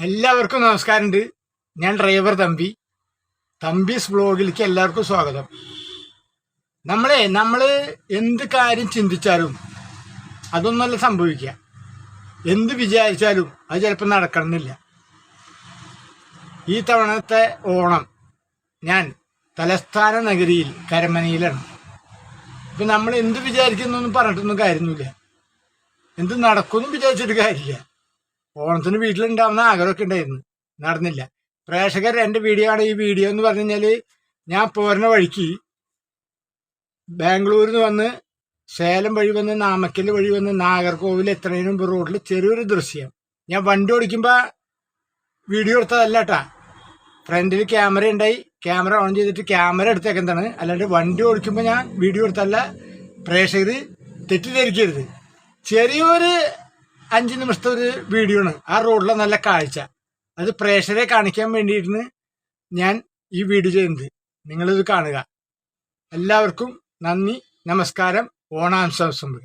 എല്ലാവർക്കും നമസ്കാരമുണ്ട്. ഞാൻ ഡ്രൈവർ തമ്പി. തമ്പീസ് ബ്ലോഗിലേക്ക് എല്ലാവർക്കും സ്വാഗതം. നമ്മളെ നമ്മൾ എന്ത് കാര്യം ചിന്തിച്ചാലും അതൊന്നല്ല സംഭവിക്കുക. എന്ത് വിചാരിച്ചാലും അത് ചിലപ്പോൾ നടക്കണമെന്നില്ല. ഈ തവണത്തെ ഓണം ഞാൻ തലസ്ഥാന നഗരിയിൽ കരമനയിലാണ്. ഇപ്പം നമ്മൾ എന്ത് വിചാരിക്കുന്നൊന്നും പറഞ്ഞിട്ടൊന്നും കാര്യമൊന്നുമില്ല. എന്ത് നടക്കുമെന്നും വിചാരിച്ചിട്ട് കാര്യമില്ല. ഓണത്തിന് വീട്ടിലുണ്ടാവുന്ന ആഗ്രഹമൊക്കെ ഉണ്ടായിരുന്നു. നടന്നില്ല. പ്രേക്ഷകർ എന്റെ വീഡിയോ ആണ് ഈ വീഡിയോ എന്ന് പറഞ്ഞു കഴിഞ്ഞാൽ ഞാൻ പോരുന്ന വഴിക്ക് ബാംഗ്ലൂരിൽ നിന്ന് വന്ന് സേലം വഴി വന്ന് നാമക്കൽ വഴി വന്ന് നാഗർകോവിൽ എത്രയും മുമ്പ് റോഡിൽ ചെറിയൊരു ദൃശ്യം. ഞാൻ വണ്ടി ഓടിക്കുമ്പോൾ വീഡിയോ എടുത്തതല്ല കേട്ടാ. ഫ്രണ്ടിൽ ക്യാമറ ഉണ്ടായി. ക്യാമറ ഓൺ ചെയ്തിട്ട് ക്യാമറ എടുത്തേക്കുന്നതാണ്. അല്ലാണ്ട് വണ്ടി ഓടിക്കുമ്പോൾ ഞാൻ വീഡിയോ എടുത്തല്ല പ്രേക്ഷകർ തെറ്റിദ്ധരിക്കരുത്. ചെറിയൊരു അഞ്ച് നിമിഷത്തെ ഒരു വീഡിയോ ആണ് ആ റോഡിലെ നല്ല കാഴ്ച. അത് പ്രേക്ഷകരെ കാണിക്കാൻ വേണ്ടിയിട്ടാണ് ഞാൻ ഈ വീഡിയോ ചെയ്യുന്നത്. നിങ്ങളിത് കാണുക. എല്ലാവർക്കും നന്ദി നമസ്കാരം. ഓണാംശംസകൾ.